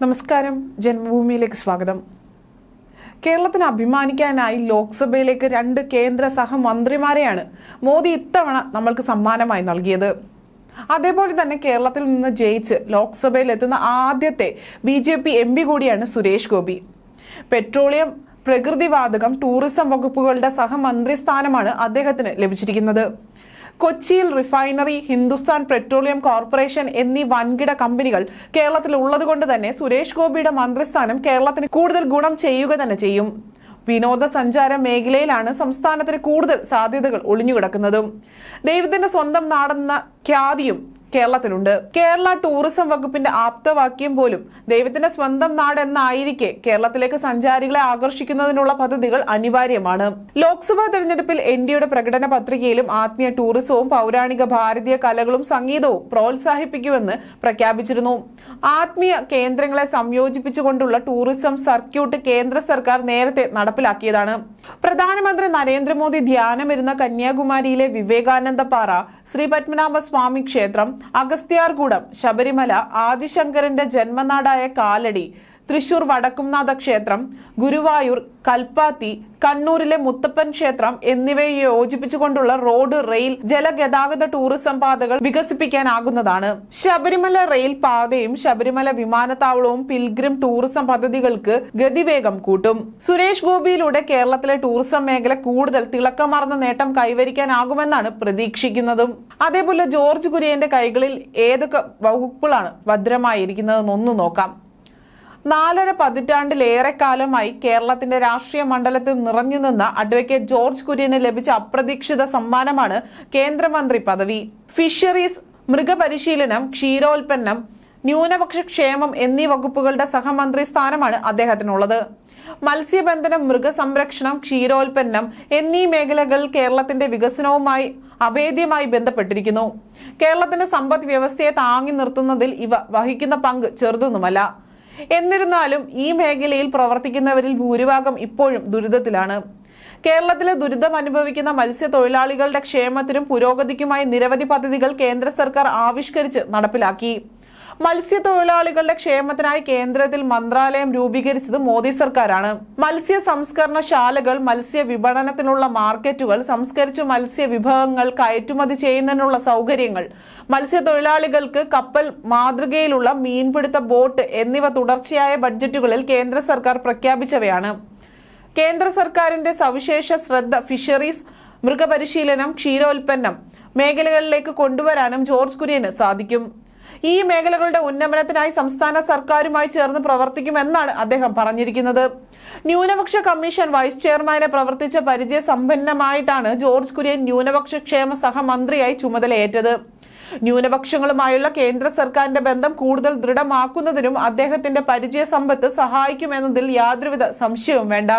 നമസ്കാരം. ജന്മഭൂമിയിലേക്ക് സ്വാഗതം. കേരളത്തിന് അഭിമാനിക്കാനായി ലോക്സഭയിലേക്ക് രണ്ട് കേന്ദ്ര സഹമന്ത്രിമാരെയാണ് മോദി ഇത്തവണ നമ്മൾക്ക് സമ്മാനമായി നൽകിയത്. അതേപോലെ തന്നെ കേരളത്തിൽ നിന്ന് ജയിച്ച് ലോക്സഭയിൽ എത്തുന്ന ആദ്യത്തെ B J P M P കൂടിയാണ് സുരേഷ് ഗോപി. പെട്രോളിയം പ്രകൃതിവാതകം ടൂറിസം വകുപ്പുകളുടെ സഹമന്ത്രി സ്ഥാനമാണ് അദ്ദേഹത്തിന് ലഭിച്ചിരിക്കുന്നത്. കൊച്ചിയിൽ റിഫൈനറി ഹിന്ദുസ്ഥാൻ പെട്രോളിയം കോർപ്പറേഷൻ എന്നീ വൻകിട കമ്പനികൾ കേരളത്തിൽ ഉള്ളതുകൊണ്ട് തന്നെ സുരേഷ് ഗോപിയുടെ മന്ത്രിസ്ഥാനം കേരളത്തിന് കൂടുതൽ ഗുണം ചെയ്യുക തന്നെ ചെയ്യും. വിനോദസഞ്ചാര മേഖലയിലാണ് സംസ്ഥാനത്തിന് കൂടുതൽ സാധ്യതകൾ ഒളിഞ്ഞുകിടക്കുന്നതും. ദൈവത്തിന്റെ സ്വന്തം നാടെന്ന ഖ്യാതിയും കേരളത്തിലുണ്ട്. കേരള ടൂറിസം വകുപ്പിന്റെ ആപ്തവാക്യം പോലും ദൈവത്തിന്റെ സ്വന്തം നാട് എന്നായിരിക്കെ കേരളത്തിലേക്ക് സഞ്ചാരികളെ ആകർഷിക്കുന്നതിനുള്ള പദ്ധതികൾ അനിവാര്യമാണ്. ലോക്സഭാ തെരഞ്ഞെടുപ്പിൽ എൻ ഡിയുടെ പ്രകടന പത്രികയിലും ആത്മീയ ടൂറിസവും പൗരാണിക ഭാരതീയ കലകളും സംഗീതവും പ്രോത്സാഹിപ്പിക്കുമെന്ന് പ്രഖ്യാപിച്ചിരുന്നു. ആത്മീയ കേന്ദ്രങ്ങളെ സംയോജിപ്പിച്ചുകൊണ്ടുള്ള ടൂറിസം സർക്യൂട്ട് കേന്ദ്ര സർക്കാർ നേരത്തെ നടപ്പിലാക്കിയതാണ്. പ്രധാനമന്ത്രി നരേന്ദ്രമോദി ധ്യാനമിരുന്ന കന്യാകുമാരിയിലെ വിവേകാനന്ദ പാറ ശ്രീ പത്മനാഭ സ്വാമി ക്ഷേത്രം അഗസ്ത്യാർകൂടം ശബരിമല ആദിശങ്കരന്റെ ജന്മനാടായ കാലടി തൃശൂർ വടക്കുംനാഥ ക്ഷേത്രം ഗുരുവായൂർ കൽപ്പാത്തി കണ്ണൂരിലെ മുത്തപ്പൻ ക്ഷേത്രം എന്നിവയെ യോജിപ്പിച്ചുകൊണ്ടുള്ള റോഡ് റെയിൽ ജലഗതാഗത ടൂറിസം പാതകൾ വികസിപ്പിക്കാനാകുന്നതാണ്. ശബരിമല റെയിൽ പാതയും ശബരിമല വിമാനത്താവളവും പിൽഗ്രിം ടൂറിസം പദ്ധതികൾക്ക് ഗതിവേഗം കൂട്ടും. സുരേഷ് ഗോപിയിലൂടെ കേരളത്തിലെ ടൂറിസം മേഖല കൂടുതൽ തിളക്കമാർന്ന നേട്ടം കൈവരിക്കാനാകുമെന്നാണ് പ്രതീക്ഷിക്കുന്നതും. അതേപോലെ ജോർജ് കുര്യന്റെ കൈകളിൽ ഏതൊക്കെ വകുപ്പുകളാണ് ഭദ്രമായിരിക്കുന്നതെന്നൊന്നു നോക്കാം. നാലര പതിറ്റാണ്ടിലേറെ കാലമായി കേരളത്തിന്റെ രാഷ്ട്രീയ മണ്ഡലത്തിൽ നിറഞ്ഞു നിന്ന അഡ്വക്കേറ്റ് ജോർജ് കുര്യന് ലഭിച്ച അപ്രതീക്ഷിത സമ്മാനമാണ് കേന്ദ്രമന്ത്രി പദവി. ഫിഷറീസ് മൃഗപരിശീലനം ക്ഷീരോൽപ്പന്നം ന്യൂനപക്ഷ ക്ഷേമം എന്നീ വകുപ്പുകളുടെ സഹമന്ത്രി സ്ഥാനമാണ് അദ്ദേഹത്തിനുള്ളത്. മത്സ്യബന്ധനം മൃഗസംരക്ഷണം ക്ഷീരോൽപ്പന്നം എന്നീ മേഖലകൾ കേരളത്തിന്റെ വികസനവുമായി അഭേദ്യമായി ബന്ധപ്പെട്ടിരിക്കുന്നു. കേരളത്തിന്റെ സമ്പദ് വ്യവസ്ഥയെ താങ്ങി നിർത്തുന്നതിൽ ഇവ വഹിക്കുന്ന പങ്ക് ചെറുതൊന്നുമല്ല. എന്നിരുന്നാലും ഈ മേഖലയിൽ പ്രവർത്തിക്കുന്നവരിൽ ഭൂരിഭാഗം ഇപ്പോഴും ദുരിതത്തിലാണ്. കേരളത്തിലെ ദുരിതം അനുഭവിക്കുന്ന മത്സ്യത്തൊഴിലാളികളുടെ ക്ഷേമത്തിനും പുരോഗതിക്കുമായി നിരവധി പദ്ധതികൾ കേന്ദ്ര സർക്കാർ ആവിഷ്കരിച്ച് നടപ്പിലാക്കി. മത്സ്യത്തൊഴിലാളികളുടെ ക്ഷേമത്തിനായി കേന്ദ്രത്തിൽ മന്ത്രാലയം രൂപീകരിച്ചത് മോദി സർക്കാരാണ്. മത്സ്യ സംസ്കരണശാലകൾ മത്സ്യ വിപണനത്തിനുള്ള മാർക്കറ്റുകൾ സംസ്കരിച്ച മത്സ്യ വിഭവങ്ങൾ കയറ്റുമതി ചെയ്യുന്നതിനുള്ള സൗകര്യങ്ങൾ മത്സ്യത്തൊഴിലാളികൾക്ക് കപ്പൽ മാതൃകയിലുള്ള മീൻപിടുത്ത ബോട്ട് എന്നിവ തുടർച്ചയായ ബഡ്ജറ്റുകളിൽ കേന്ദ്ര സർക്കാർ പ്രഖ്യാപിച്ചവയാണ്. കേന്ദ്ര സർക്കാരിന്റെ സവിശേഷ ശ്രദ്ധ ഫിഷറീസ് മൃഗപരിശീലനം ക്ഷീരോൽപ്പന്നം മേഖലകളിലേക്ക് കൊണ്ടുവരാനും ജോർജ് കുര്യന് സാധിക്കും. ഈ മേഖലകളുടെ ഉന്നമനത്തിനായി സംസ്ഥാന സർക്കാരുമായി ചേർന്ന് പ്രവർത്തിക്കുമെന്നാണ് അദ്ദേഹം പറഞ്ഞിരിക്കുന്നത്. ന്യൂനപക്ഷ കമ്മീഷൻ വൈസ് ചെയർമാനെ പ്രവർത്തിച്ച പരിചയ സമ്പന്നമായിട്ടാണ് ജോർജ് കുര്യൻ ന്യൂനപക്ഷ ക്ഷേമ സഹമന്ത്രിയായി ചുമതലയേറ്റത്. ന്യൂനപക്ഷങ്ങളുമായുള്ള കേന്ദ്ര സർക്കാരിന്റെ ബന്ധം കൂടുതൽ ദൃഢമാക്കുന്നതിനും അദ്ദേഹത്തിന്റെ പരിചയ സമ്പത്ത് സഹായിക്കുമെന്നതിൽ യാതൊരുവിധ സംശയവും വേണ്ട.